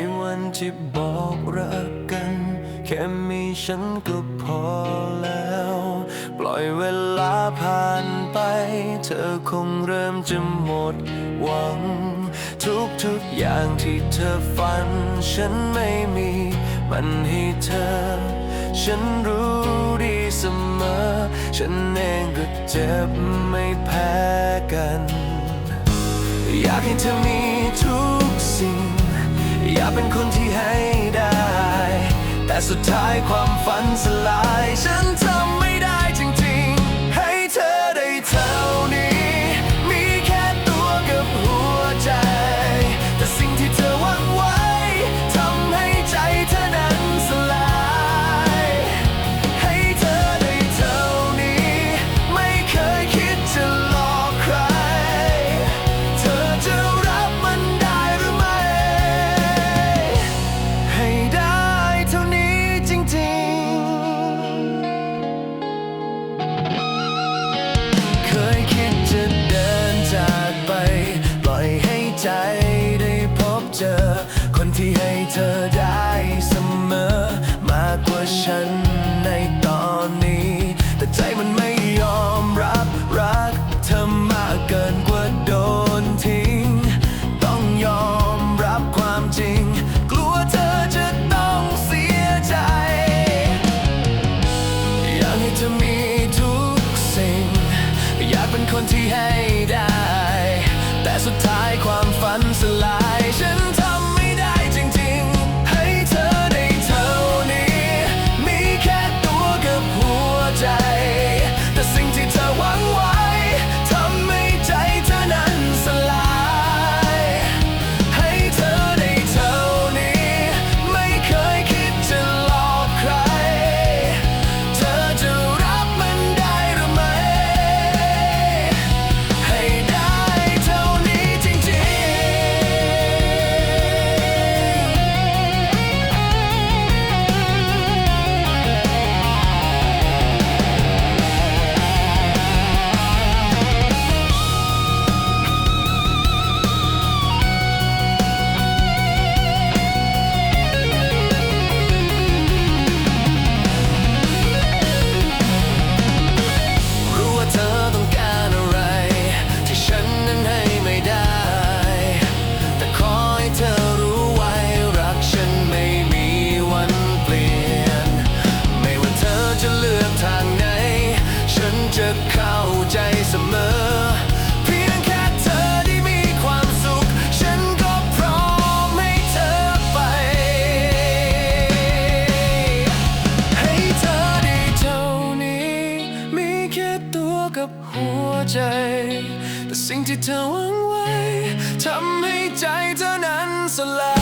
ในวันที่บอกรักกัน แค่มีฉันก็พอแล้ว ปล่อยเวลาผ่านไป เธอคงเริ่มจะหมดหวัง ทุกทุกอย่างที่เธอฝัน ฉันไม่มี มันให้เธอ ฉันรู้ดีเสมอ ฉันเองก็เจ็บไม่แพ้กัน อยากให้เธอมีทุกสิ่ง อยากเป็นคนที่ให้ได้ แต่สุดท้ายความฝันสลาย passion สิ่งที่เธอหวังไว้ทำให้ใจเธอนั้นสลาย